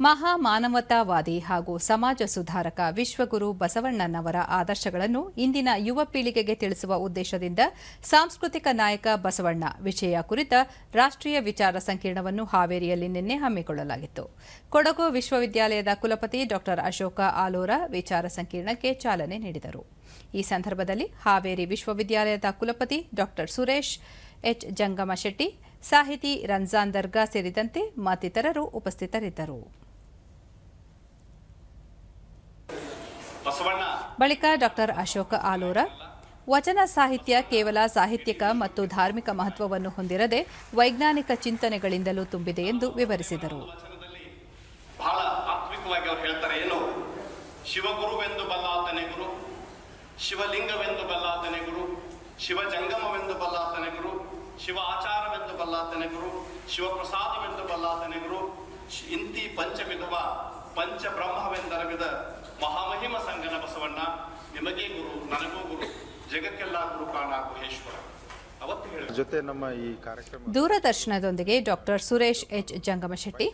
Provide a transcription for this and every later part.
ಮಹಾ ಮಾನವತಾವಾದಿ ಹಾಗೂ ಸಮಾಜ ಸುಧಾರಕ ವಿಶ್ವಗುರು ಬಸವಣ್ಣನವರ ಆದರ್ಶಗಳನ್ನು ಇಂದಿನ ಯುವ ಪೀಳಿಗೆಗೆ ತಿಳಿಸುವ ಉದ್ದೇಶದಿಂದ ಸಾಂಸ್ಕೃತಿಕ ನಾಯಕ ಬಸವಣ್ಣ ವಿಷಯ ಕುರಿತ ರಾಷ್ಟ್ರೀಯ ವಿಚಾರ ಸಂಕಿರಣವನ್ನು ಹಾವೇರಿಯಲ್ಲಿ ನಿನ್ನೆ ಹಮ್ಮಿಕೊಳ್ಳಲಾಗಿತ್ತು. ಕೊಡಗು ವಿಶ್ವವಿದ್ಯಾಲಯದ ಕುಲಪತಿ ಡಾ ಅಶೋಕ ಆಲೋರ ವಿಚಾರ ಸಂಕಿರಣಕ್ಕೆ ಚಾಲನೆ ನೀಡಿದರು. ಈ ಸಂದರ್ಭದಲ್ಲಿ ಹಾವೇರಿ ವಿಶ್ವವಿದ್ಯಾಲಯದ ಕುಲಪತಿ ಡಾ ಸುರೇಶ್, ಎಚ್. ಜಂಗಮಶೆಟ್ಟಿ, ಸಾಹಿತಿ ರಂಜಾನ್ ದರ್ಗಾ ಸೇರಿದಂತೆ ಮತ್ತಿತರರು ಉಪಸ್ಥಿತರಿದ್ದರು. ಬಳಿಕ ಡಾಕ್ಟರ್ ಅಶೋಕ ಆಲೋರ. ವಚನ ಸಾಹಿತ್ಯ ಕೇವಲ ಸಾಹಿತ್ಯಿಕ ಮತ್ತು ಧಾರ್ಮಿಕ ಮಹತ್ವವನ್ನು ಹೊಂದಿರದೆ ವೈಜ್ಞಾನಿಕ ಚಿಂತನೆಗಳಿಂದಲೂ ತುಂಬಿದೆ ಎಂದು ವಿವರಿಸಿದರು. ವಚನದಲ್ಲಿ ಬಹಳ ಆತ್ಮಿಕವಾಗಿ ಅವ್ರು ಹೇಳ್ತಾರೆ ಏನು? ಶಿವಗುರುವೆಂದು ಬಲ್ಲಾತನೆ ಗುರು ಶಿವಲಿಂಗವೆಂದು ಬಲ್ಲಾತನೆ ಗುರು ಶಿವಜಂಗಮವೆಂದು ಬಲ್ಲಾತನೆ ಗುರು ಶಿವ ಆಚಾರವೆಂದು ಬಲ್ಲಾತನೆ ಗುರು ಶಿವಪ್ರಸಾದವೆಂದು ಬಲ್ಲಾತನೆ ಗುರು ಇಂತಿ ಪಂಚವಿಧವ ಪಂಚ ಬ್ರಹ್ಮವೆಂದರವಿದ ಮಹಾಮಹಿಮ ಸಂಗನ ಬಸವಣ್ಣ ನಿಮಗೆ ಗುರು ನನಗೂ ಗುರು ಜಗಕ್ಕೆಲ್ಲ ಗುರು ಕಾಣ ಗುಹೇಶ್ವರ ಅವತ್ತು ಜೊತೆ ನಮ್ಮ ಈ ಕಾರ್ಯಕ್ರಮ ದೂರದರ್ಶನದೊಂದಿಗೆ ಡಾಕ್ಟರ್ ಸುರೇಶ್ ಎಚ್ ಜಂಗಮಶೆಟ್ಟಿ.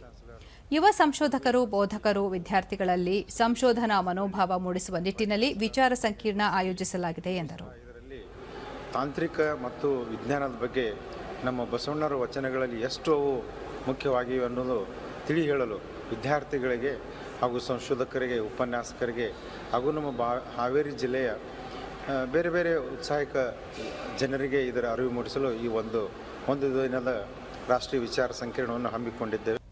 ಯುವ ಸಂಶೋಧಕರು ಬೋಧಕರು ವಿದ್ಯಾರ್ಥಿಗಳಲ್ಲಿ ಸಂಶೋಧನಾ ಮನೋಭಾವ ಮೂಡಿಸುವ ನಿಟ್ಟಿನಲ್ಲಿ ವಿಚಾರ ಸಂಕಿರಣ ಆಯೋಜಿಸಲಾಗಿದೆ ಎಂದರು. ತಾಂತ್ರಿಕ ಮತ್ತು ವಿಜ್ಞಾನದ ಬಗ್ಗೆ ನಮ್ಮ ಬಸವಣ್ಣರ ವಚನಗಳಲ್ಲಿ ಎಷ್ಟು ಮುಖ್ಯವಾಗಿ ಮುಖ್ಯವಾಗಿವೆ ಅನ್ನೋದು ತಿಳಿ ಹೇಳಲು ವಿದ್ಯಾರ್ಥಿಗಳಿಗೆ ಹಾಗೂ ಸಂಶೋಧಕರಿಗೆ, ಉಪನ್ಯಾಸಕರಿಗೆ ಹಾಗೂ ನಮ್ಮ ಬಾ, ಹಾವೇರಿ ಜಿಲ್ಲೆಯ ಬೇರೆ ಬೇರೆ ಉತ್ಸಾಹಿಕ ಜನರಿಗೆ ಇದರ ಅರಿವು ಮೂಡಿಸಲು ಈ ಒಂದು ಒಂದು ದಿನದ ರಾಷ್ಟ್ರೀಯ ವಿಚಾರ ಸಂಕಿರಣವನ್ನು ಹಮ್ಮಿಕೊಂಡಿದ್ದೇವೆ.